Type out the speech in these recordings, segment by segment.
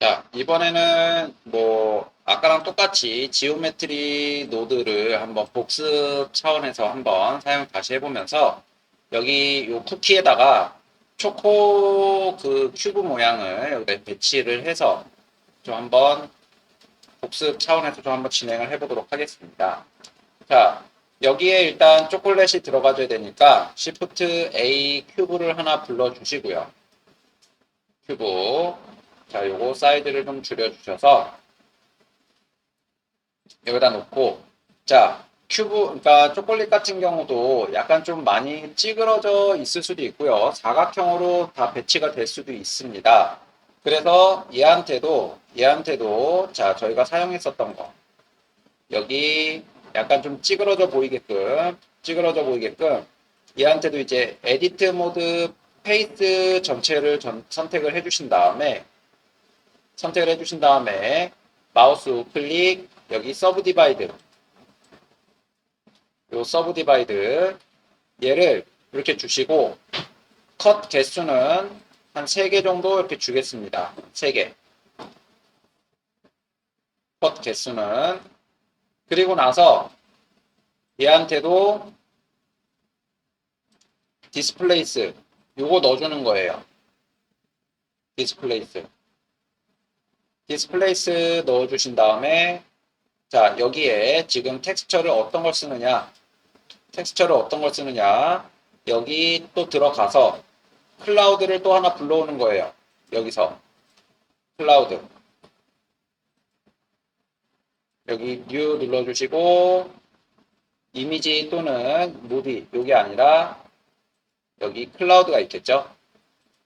자, 이번에는 뭐 아까랑 똑같이 지오메트리 노드를 한번 복습 차원에서 한번 사용 다시 해보면서 여기 요 쿠키에다가 초코 그 큐브 모양을 여기다 배치를 해서 좀 한번 복습 차원에서 좀 한번 진행을 해보도록 하겠습니다. 자, 여기에 일단 초콜릿이 들어가줘야 되니까 Shift A 큐브를 하나 불러주시고요. 큐브. 자, 요거 사이즈를 좀 줄여주셔서 여기다 놓고 자, 큐브, 그러니까 초콜릿 같은 경우도 약간 좀 많이 찌그러져 있을 수도 있고요. 사각형으로 다 배치가 될 수도 있습니다. 그래서 얘한테도, 얘한테도, 자, 저희가 사용했었던 거. 여기 약간 좀 찌그러져 보이게끔, 찌그러져 보이게끔, 얘한테도 이제 에디트 모드 페이스 전체를 전- 선택을 해주신 다음에, 선택을 해주신 다음에, 마우스 우클릭, 여기 서브 디바이드, 요 서브 디바이드 얘를 이렇게 주시고 컷 개수는 한 3개 정도 이렇게 주겠습니다. 3개. 컷 개수는 그리고 나서 얘한테도 디스플레이스 요거 넣어주는 거예요. 디스플레이스 디스플레이스 넣어주신 다음에 자 여기에 지금 텍스처를 어떤 걸 쓰느냐? 텍스처를 어떤 걸 쓰느냐? 여기 또 들어가서 클라우드를 또 하나 불러오는 거예요. 여기서. 클라우드. 여기 뉴 눌러주시고 이미지 또는 무비 요게 아니라 여기 클라우드가 있겠죠?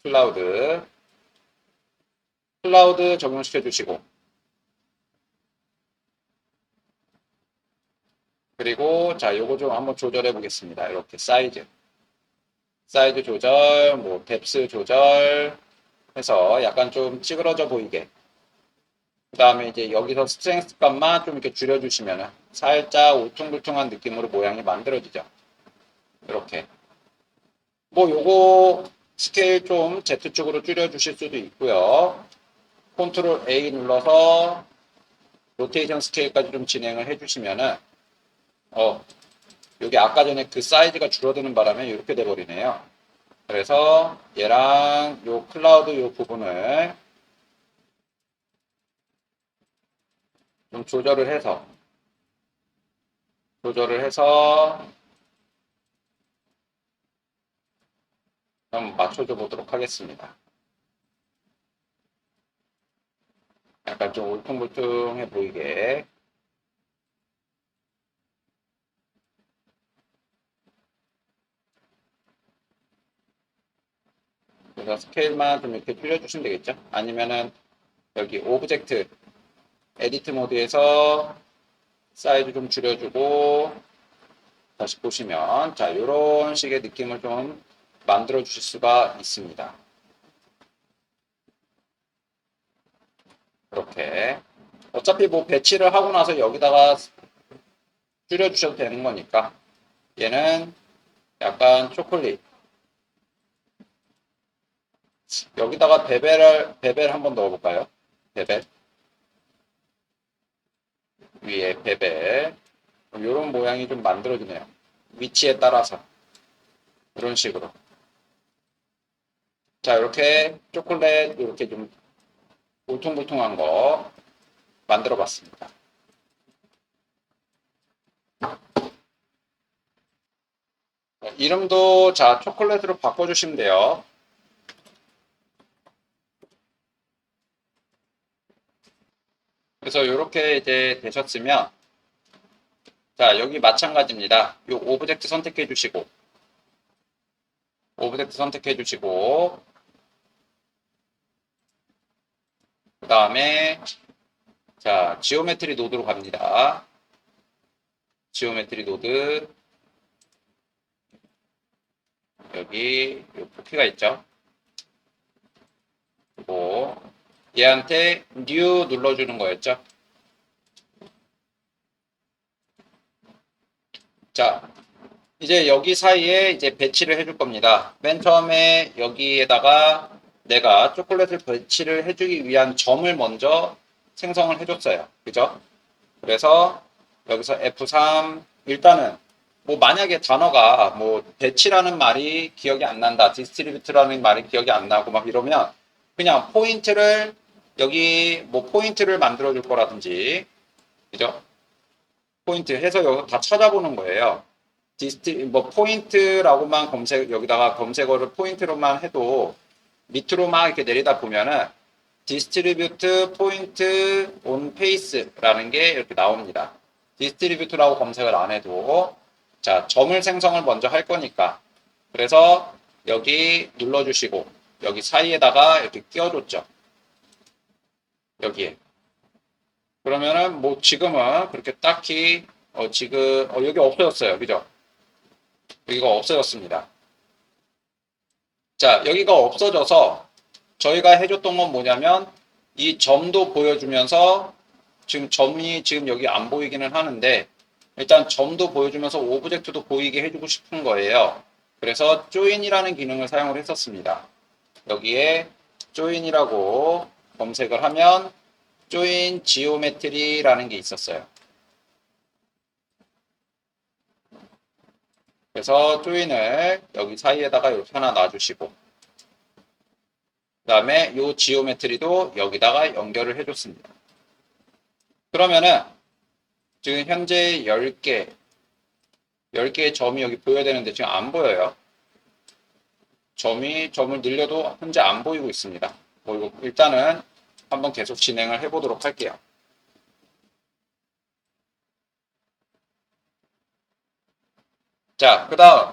클라우드 클라우드 적용시켜 주시고 그리고 자 요거 좀 한번 조절해 보겠습니다. 이렇게 사이즈. 사이즈 조절 뭐 뎁스 조절 해서 약간 좀 찌그러져 보이게. 그 다음에 이제 여기서 스트렝스 값만 좀 이렇게 줄여주시면 살짝 울퉁불퉁한 느낌으로 모양이 만들어지죠. 이렇게. 뭐 요거 스케일 좀 Z축으로 줄여주실 수도 있고요 컨트롤 A 눌러서 로테이션 스케일까지 좀 진행을 해주시면은 어 여기 아까 전에 그 사이즈가 줄어드는 바람에 이렇게 돼버리네요. 그래서 얘랑 요 클라우드 요 부분을 좀 조절을 해서 조절을 해서 좀 맞춰줘 보도록 하겠습니다. 약간 좀 울퉁불퉁해 보이게. 그래서 스케일만 좀 이렇게 줄여주시면 되겠죠? 아니면은 여기 오브젝트 에디트 모드에서 사이즈 좀 줄여주고 다시 보시면 자 이런 식의 느낌을 좀 만들어 주실 수가 있습니다 이렇게. 어차피 뭐 배치를 하고 나서 여기다가 줄여 주셔도 되는 거니까. 얘는 약간 초콜릿. 여기다가 베벨을 베벨 한번 넣어볼까요? 베벨? 위에 베벨. 이런 모양이 좀 만들어지네요. 위치에 따라서. 이런 식으로. 자 이렇게 초콜릿 이렇게 좀 울퉁불퉁한 거 만들어 봤습니다. 이름도 자 초콜릿으로 바꿔주시면 돼요. 그래서 이렇게 이제 되셨으면 자 여기 마찬가지입니다. 요 오브젝트 선택해 주시고 오브젝트 선택해 주시고 그 다음에 자 지오메트리 노드로 갑니다. 지오메트리 노드 여기 요 포키가 있죠. 그리고 얘한테 new 눌러주는 거였죠. 자, 이제 여기 사이에 이제 배치를 해줄 겁니다. 맨 처음에 여기에다가 내가 초콜릿을 배치를 해주기 위한 점을 먼저 생성을 해줬어요. 그죠? 그래서 여기서 F3 일단은 뭐 만약에 단어가 뭐 배치라는 말이 기억이 안 난다, 디스트리뷰트라는 말이 기억이 안 나고 막 이러면 그냥 포인트를 여기 뭐 포인트를 만들어 줄 거라든지 그죠? 포인트 해서 여기서 다 찾아보는 거예요. 디스트 뭐 포인트라고만 검색 여기다가 검색어를 포인트로만 해도 밑으로 막 이렇게 내리다 보면은 디스트리뷰트 포인트 온 페이스라는 게 이렇게 나옵니다. 디스트리뷰트라고 검색을 안 해도 자 점을 생성을 먼저 할 거니까 그래서 여기 눌러주시고 여기 사이에다가 이렇게 끼워줬죠. 여기에 그러면은 뭐 지금은 그렇게 딱히 어 지금 어 여기 없어졌어요. 그죠? 여기가 없어졌습니다. 자, 여기가 없어져서 저희가 해줬던 건 뭐냐면 이 점도 보여주면서 지금 점이 지금 여기 안 보이기는 하는데 일단 점도 보여주면서 오브젝트도 보이게 해주고 싶은 거예요. 그래서 join이라는 기능을 사용을 했었습니다. 여기에 join이라고 검색을 하면 join geometry라는 게 있었어요. 그래서 조인을 여기 사이에다가 이렇게 하나 놔주시고 그 다음에 이 지오메트리도 여기다가 연결을 해줬습니다. 그러면은 지금 현재 10개 10개의 점이 여기 보여야 되는데 지금 안 보여요. 점이 점을 늘려도 현재 안 보이고 있습니다. 보이고 일단은 한번 계속 진행을 해보도록 할게요. 자, 그 다음.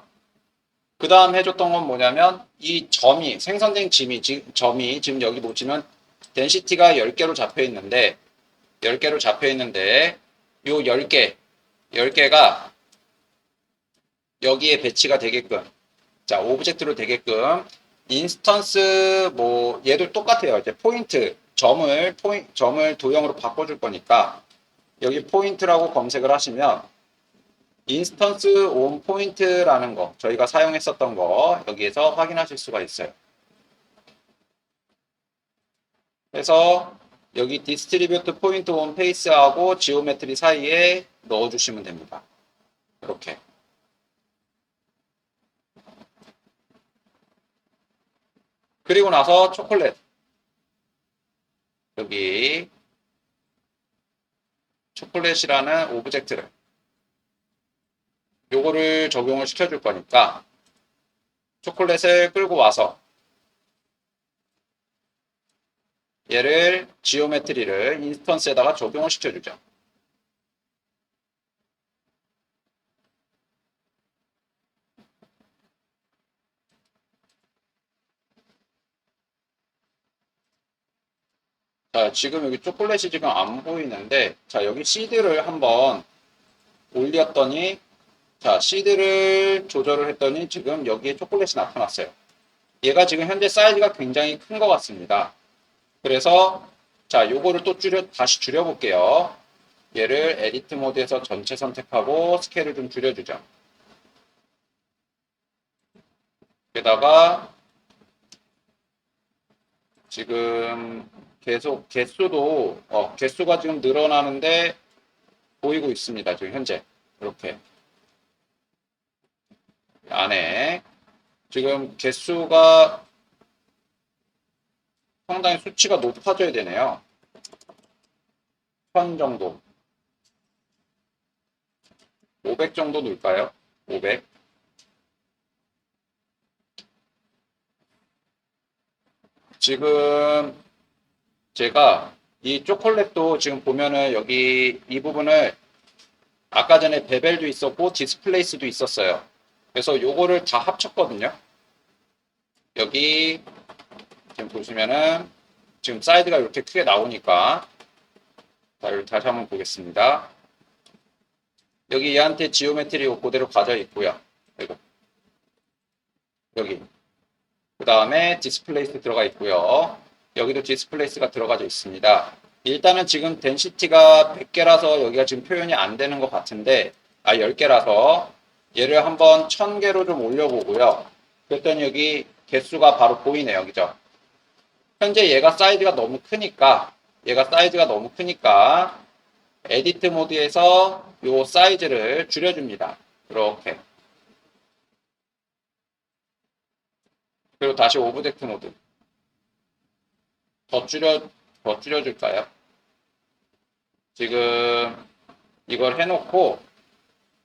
그 다음 해줬던 건 뭐냐면, 이 점이, 생성된 지- 점이 지금 여기 보시면, 덴시티가 10개로 잡혀 있는데, 10개로 잡혀 있는데, 요 10개, 10개가 여기에 배치가 되게끔, 자, 오브젝트로 되게끔, 인스턴스, 뭐, 얘도 똑같아요. 이제 포인트, 점을, 포인, 점을 도형으로 바꿔줄 거니까, 여기 포인트라고 검색을 하시면, 인스턴스 온 포인트라는 거 저희가 사용했었던 거 여기에서 확인하실 수가 있어요. 그래서 여기 디스트리뷰트 포인트 온 페이스하고 지오메트리 사이에 넣어주시면 됩니다. 이렇게. 그리고 나서 초콜릿. 여기 초콜릿이라는 오브젝트를 요거를 적용을 시켜줄 거니까 초콜릿을 끌고 와서 얘를 지오메트리를 인스턴스에다가 적용을 시켜주죠. 자, 지금 여기 초콜릿이 지금 안 보이는데, 자, 여기 시드를 한번 올렸더니, 자, 시드를 조절을 했더니 지금 여기에 초콜릿이 나타났어요. 얘가 지금 현재 사이즈가 굉장히 큰 것 같습니다. 그래서 자, 요거를 또 줄여 다시 줄여 볼게요. 얘를 에디트 모드에서 전체 선택하고 스케일을 좀 줄여 주죠. 게다가 지금 계속 개수도 어, 개수가 지금 늘어나는데 보이고 있습니다. 지금 현재 이렇게 안에 지금 개수가 상당히 수치가 높아져야 되네요. 1000 정도. 500 정도 넣을까요? 500. 지금 제가 이 초콜릿도 지금 보면은 여기 이 부분을 아까 전에 베벨도 있었고 디스플레이스도 있었어요. 그래서 요거를 다 합쳤거든요. 여기 지금 보시면은 지금 사이드가 이렇게 크게 나오니까 자, 여기 다시 한번 보겠습니다. 여기 얘한테 지오메트리 그대로 가져 있고요. 그리고 여기 그 다음에 디스플레이스 들어가 있고요. 여기도 디스플레이스가 들어가져 있습니다. 일단은 지금 덴시티가 100개라서 여기가 지금 표현이 안 되는 것 같은데 아 10개라서 얘를 한번 1000개로 좀 올려보고요. 그랬더니 여기 개수가 바로 보이네요. 그죠? 현재 얘가 사이즈가 너무 크니까 얘가 사이즈가 너무 크니까 에디트 모드에서 요 사이즈를 줄여줍니다. 이렇게 그리고 다시 오브젝트 모드 더 줄여 더 줄여줄까요? 지금 이걸 해놓고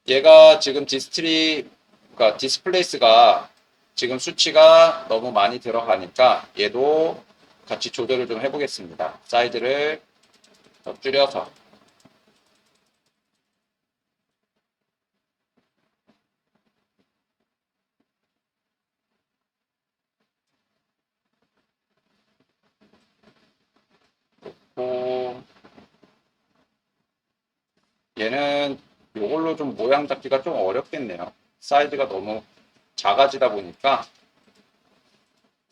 얘가 지금 디스트리 그러니까 디스플레이스가 지금 수치가 너무 많이 들어가니까 얘도 같이 조절을 좀 해보겠습니다. 사이즈를 더 줄여서 고 얘는 이걸로 좀 모양 잡기가 좀 어렵겠네요. 사이즈가 너무 작아지다 보니까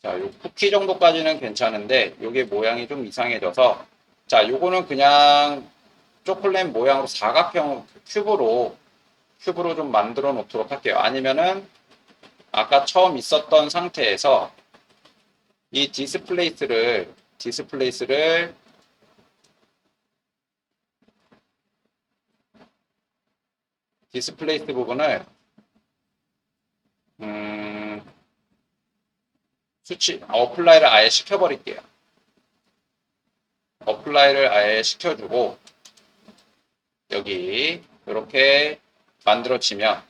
자, 요 쿠키 정도까지는 괜찮은데 요게 모양이 좀 이상해져서 자, 요거는 그냥 초콜릿 모양으로 사각형 큐브로 큐브로 좀 만들어 놓도록 할게요. 아니면은 아까 처음 있었던 상태에서 이 디스플레이스를 디스플레이스를 디스플레이스 부분을 음, 수치 어플라이를 아예 시켜버릴게요. 어플라이를 아예 시켜주고 여기 이렇게 만들어지면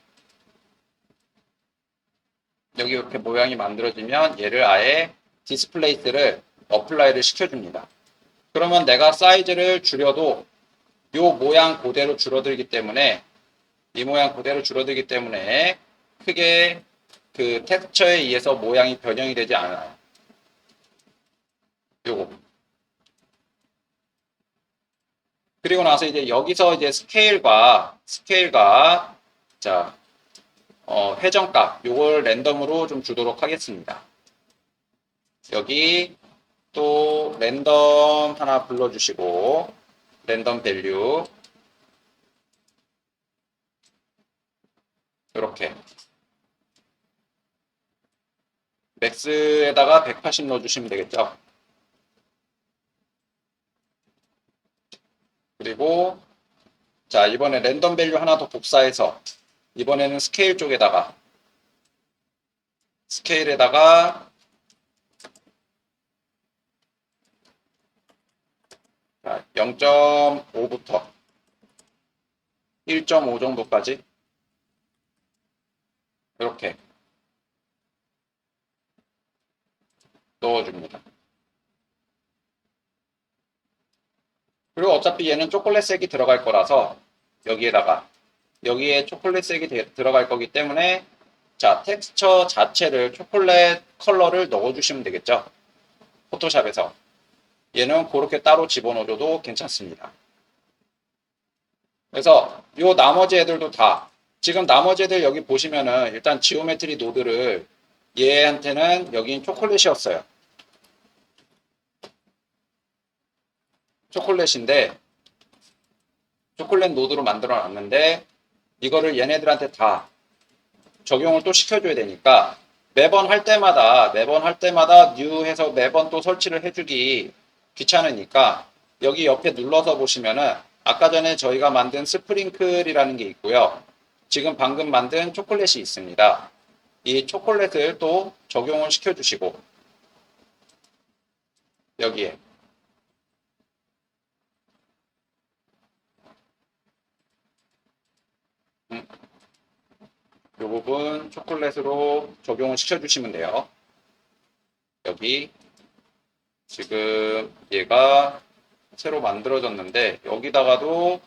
여기 이렇게 모양이 만들어지면 얘를 아예 디스플레이스를 어플라이를 시켜줍니다. 그러면 내가 사이즈를 줄여도 이 모양 그대로 줄어들기 때문에 이 모양 그대로 줄어들기 때문에 크게 그 텍스처에 의해서 모양이 변형이 되지 않아요. 요거. 그리고 나서 이제 여기서 이제 스케일과 스케일과 자 어, 회전값 요걸 랜덤으로 좀 주도록 하겠습니다. 여기 또 랜덤 하나 불러주시고 랜덤 밸류 이렇게 맥스에다가 180 넣어주시면 되겠죠. 그리고 자 이번에 랜덤 밸류 하나 더 복사해서 이번에는 스케일 쪽에다가 스케일에다가 0.5부터 1.5 정도까지 이렇게 넣어줍니다. 그리고 어차피 얘는 초콜릿 색이 들어갈 거라서 여기에다가 여기에 초콜릿 색이 되- 들어갈 거기 때문에 자 텍스처 자체를 초콜릿 컬러를 넣어주시면 되겠죠. 포토샵에서 얘는 그렇게 따로 집어넣어줘도 괜찮습니다. 그래서 요 나머지 애들도 다 지금 나머지 애들 여기 보시면은 일단 지오메트리 노드를 얘한테는 여긴 초콜릿이었어요. 초콜릿인데 초콜릿 노드로 만들어 놨는데 이거를 얘네들한테 다 적용을 또 시켜줘야 되니까 매번 할 때마다 매번 할 때마다 뉴 해서 매번 또 설치를 해주기 귀찮으니까 여기 옆에 눌러서 보시면은 아까 전에 저희가 만든 스프링클이라는 게 있고요. 지금 방금 만든 초콜릿이 있습니다. 이 초콜릿을 또 적용을 시켜주시고 여기에 음, 이 부분 초콜릿으로 적용을 시켜주시면 돼요. 여기 지금 얘가 새로 만들어졌는데 여기다가도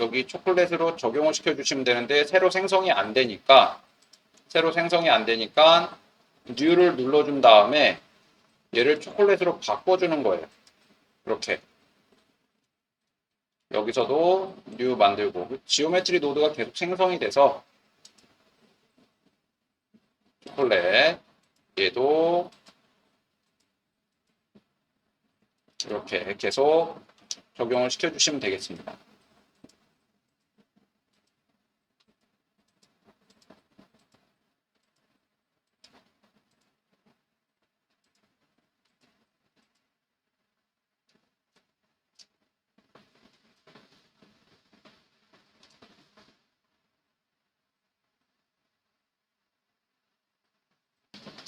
여기 초콜릿으로 적용을 시켜주시면 되는데 새로 생성이 안 되니까 새로 생성이 안 되니까 뉴를 눌러준 다음에 얘를 초콜릿으로 바꿔주는 거예요. 이렇게 여기서도 뉴 만들고 지오메트리 노드가 계속 생성이 돼서 초콜릿 얘도 이렇게 계속 적용을 시켜주시면 되겠습니다.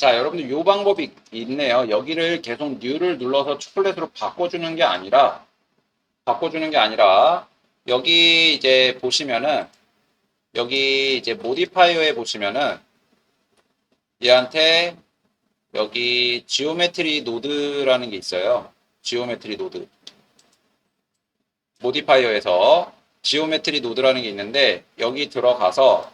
자, 여러분들 요 방법이 있네요. 여기를 계속 뉴를 눌러서 초콜릿으로 바꿔주는 게 아니라, 바꿔주는 게 아니라, 여기 이제 보시면은, 여기 이제 모디파이어에 보시면은, 얘한테 여기 지오메트리 노드라는 게 있어요. 지오메트리 노드. 모디파이어에서 지오메트리 노드라는 게 있는데, 여기 들어가서,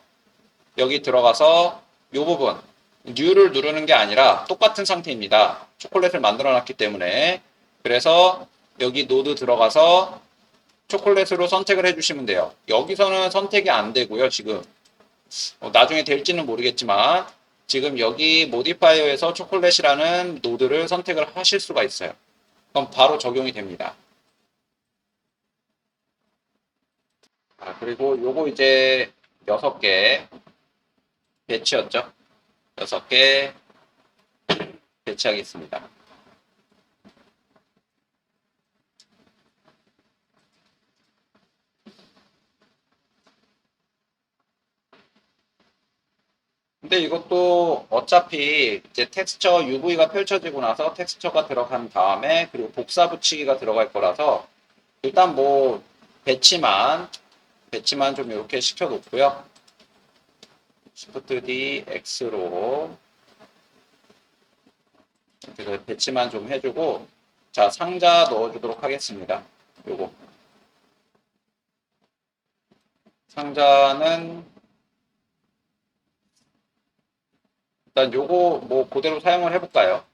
여기 들어가서 요 부분, 뉴를 누르는 게 아니라 똑같은 상태입니다. 초콜릿을 만들어 놨기 때문에. 그래서 여기 노드 들어가서 초콜릿으로 선택을 해주시면 돼요. 여기서는 선택이 안 되고요, 지금. 어, 나중에 될지는 모르겠지만, 지금 여기 모디파이어에서 초콜릿이라는 노드를 선택을 하실 수가 있어요. 그럼 바로 적용이 됩니다. 아, 그리고 요거 이제 6개 배치였죠? 6개 배치하겠습니다. 근데 이것도 어차피 이제 텍스처 UV가 펼쳐지고 나서 텍스처가 들어간 다음에 그리고 복사 붙이기가 들어갈 거라서 일단 뭐 배치만 배치만 좀 이렇게 시켜 놓고요. Shift D X로 이렇게 배치만 좀 해주고 자 상자 넣어주도록 하겠습니다. 요거 상자는 일단 요거 뭐 그대로 사용을 해볼까요?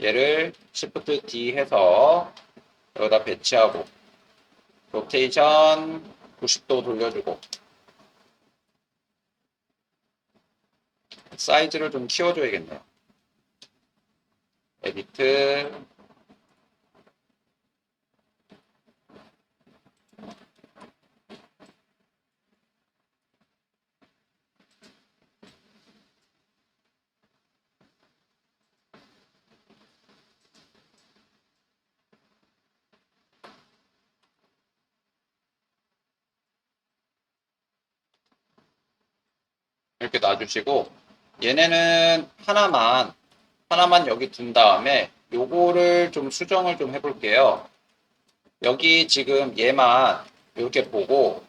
얘를 Shift D 해서 여기다 배치하고 로테이션 90도 돌려주고 사이즈를 좀 키워줘야겠네요. 에디트 이렇게 놔주시고 얘네는 하나만 하나만 여기 둔 다음에 요거를 좀 수정을 좀 해볼게요. 여기 지금 얘만 이렇게 보고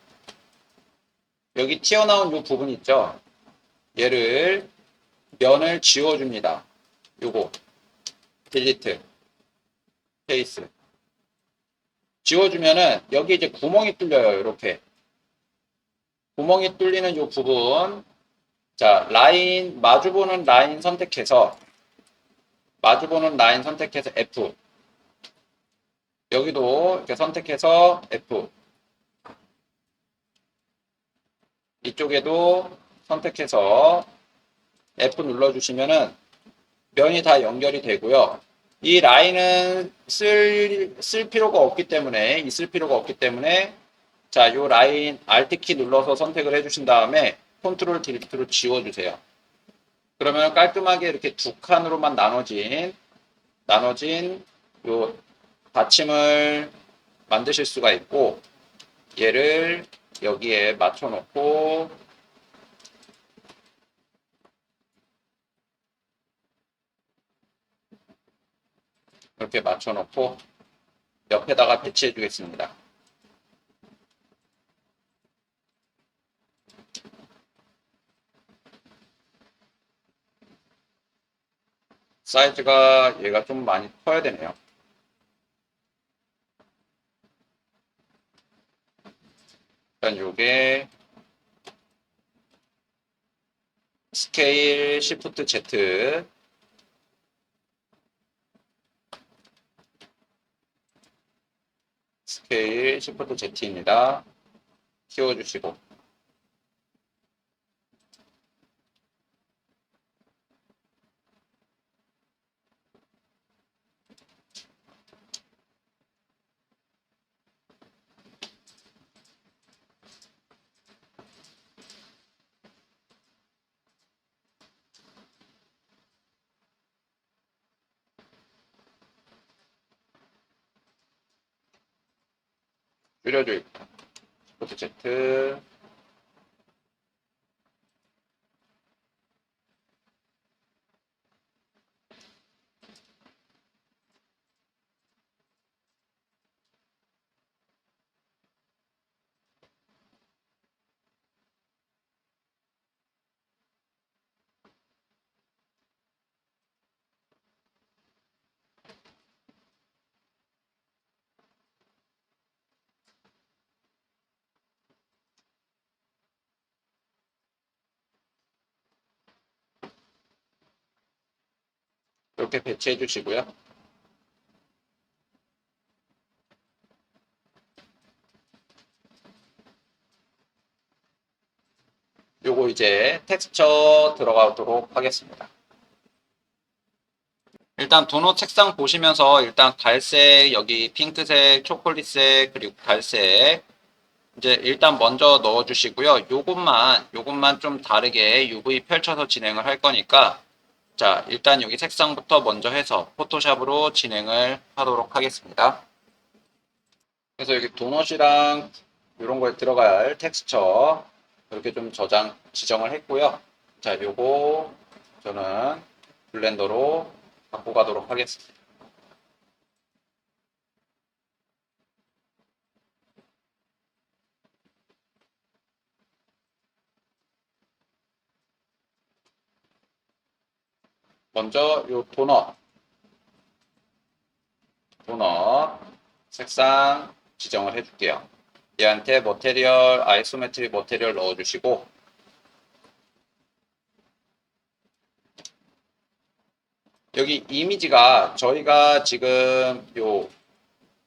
여기 튀어나온 요 부분 있죠? 얘를 면을 지워줍니다. 요거 딜리트 페이스 지워주면은 여기 이제 구멍이 뚫려요. 이렇게 구멍이 뚫리는 요 부분 자, 라인, 마주보는 라인 선택해서, 마주보는 라인 선택해서 F. 여기도 이렇게 선택해서 F. 이쪽에도 선택해서 F 눌러주시면은 면이 다 연결이 되고요. 이 라인은 쓸, 쓸 필요가 없기 때문에, 있을 필요가 없기 때문에, 자, 요 라인 Alt키 눌러서 선택을 해주신 다음에, 컨트롤 딜리트로 지워주세요. 그러면 깔끔하게 이렇게 두 칸으로만 나눠진 나눠진 요 받침을 만드실 수가 있고 얘를 여기에 맞춰 놓고 이렇게 맞춰 놓고 옆에다가 배치해 주겠습니다. 사이즈가 얘가 좀 많이 커야 되네요. 일단 요게 스케일 시프트 Z 스케일 시프트 Z입니다. 키워주시고 줄여줘 Z 이렇게 배치해 주시고요. 요거 이제 텍스처 들어가도록 하겠습니다. 일단 도넛 책상 보시면서 일단 갈색, 여기 핑크색, 초콜릿색, 그리고 갈색 이제 일단 먼저 넣어 주시고요. 요것만 요것만 좀 다르게 UV 펼쳐서 진행을 할 거니까 자, 일단 여기 색상부터 먼저 해서 포토샵으로 진행을 하도록 하겠습니다. 그래서 여기 도넛이랑 이런 거에 들어갈 텍스처 이렇게 좀 저장 지정을 했고요. 자, 요거 저는 블렌더로 갖고 가도록 하겠습니다. 먼저 요 도넛 도넛 색상 지정을 해줄게요. 얘한테 머테리얼 아이소메트리 머테리얼 넣어주시고 여기 이미지가 저희가 지금 요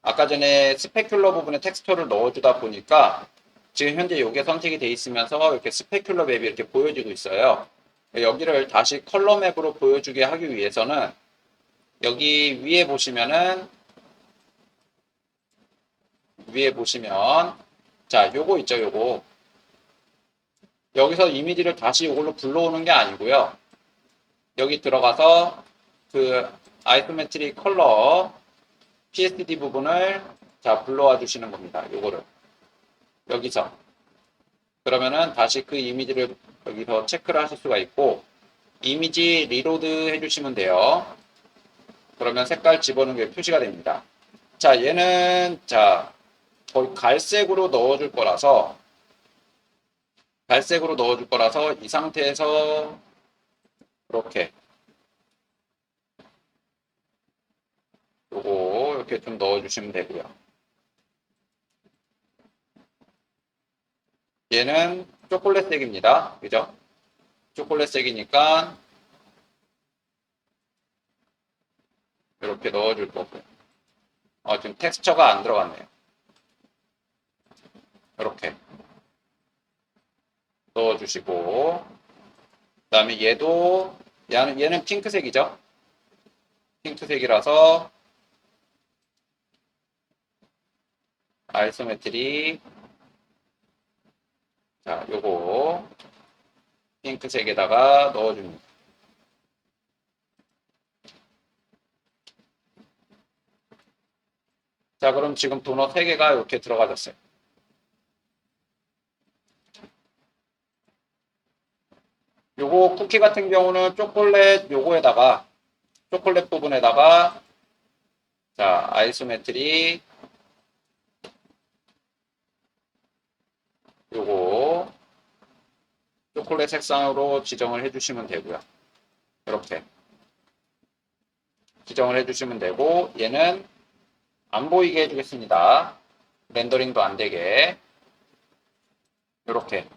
아까 전에 스페큘러 부분에 텍스처를 넣어주다 보니까 지금 현재 요게 선택이 돼 있으면서 이렇게 스페큘러 맵이 이렇게 보여지고 있어요. 여기를 다시 컬러 맵으로 보여주게 하기 위해서는 여기 위에 보시면은 위에 보시면 자 요거 있죠 요거. 여기서 이미지를 다시 이걸로 불러오는 게 아니고요. 여기 들어가서 그 아이소메트리 컬러 PSD 부분을 자 불러와 주시는 겁니다 요거를. 여기서. 그러면은 다시 그 이미지를 여기서 체크를 하실 수가 있고 이미지 리로드 해주시면 돼요. 그러면 색깔 집어넣은 게 표시가 됩니다. 자 얘는 자 거의 갈색으로 넣어줄 거라서 갈색으로 넣어줄 거라서 이 상태에서 이렇게 요거 이렇게 좀 넣어주시면 되고요. 얘는 초콜릿색입니다. 그죠? 초콜릿색이니까 이렇게 넣어줄 거고요. 어, 지금 텍스처가 안 들어갔네요. 이렇게 넣어주시고 그 다음에 얘도 얘는, 얘는 핑크색이죠? 핑크색이라서 아이소메트리 자, 요거 핑크색에다가 넣어줍니다. 자, 그럼 지금 도넛 3개가 이렇게 들어가졌어요. 요거 쿠키 같은 경우는 초콜릿 요거에다가 초콜릿 부분에다가 자, 아이소메트리 요거 초콜릿 색상으로 지정을 해주시면 되고요. 이렇게 지정을 해주시면 되고 얘는 안 보이게 해주겠습니다. 렌더링도 안 되게 이렇게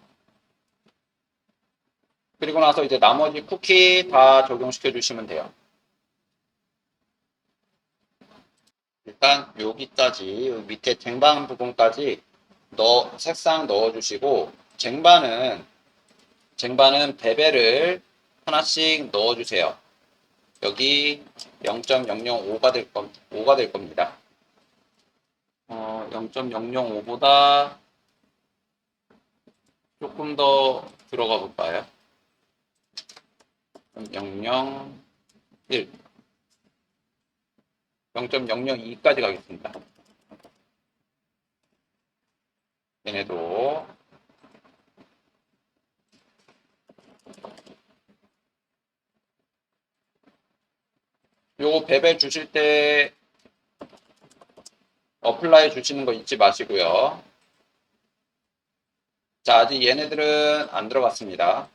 그리고 나서 이제 나머지 쿠키 다 적용시켜 주시면 돼요. 일단 여기까지 여기 밑에 쟁반 부분까지 넣 색상 넣어주시고 쟁반은 쟁반은 베벨을 하나씩 넣어주세요. 여기 0.005가 될, 겁, 5가 될 겁니다. 어, 0.005보다 조금 더 들어가 볼까요? 0.001 0.002까지 가겠습니다. 얘네도 요거 베벨 주실 때 어플라이 주시는 거 잊지 마시고요. 자, 아직 얘네들은 안 들어갔습니다.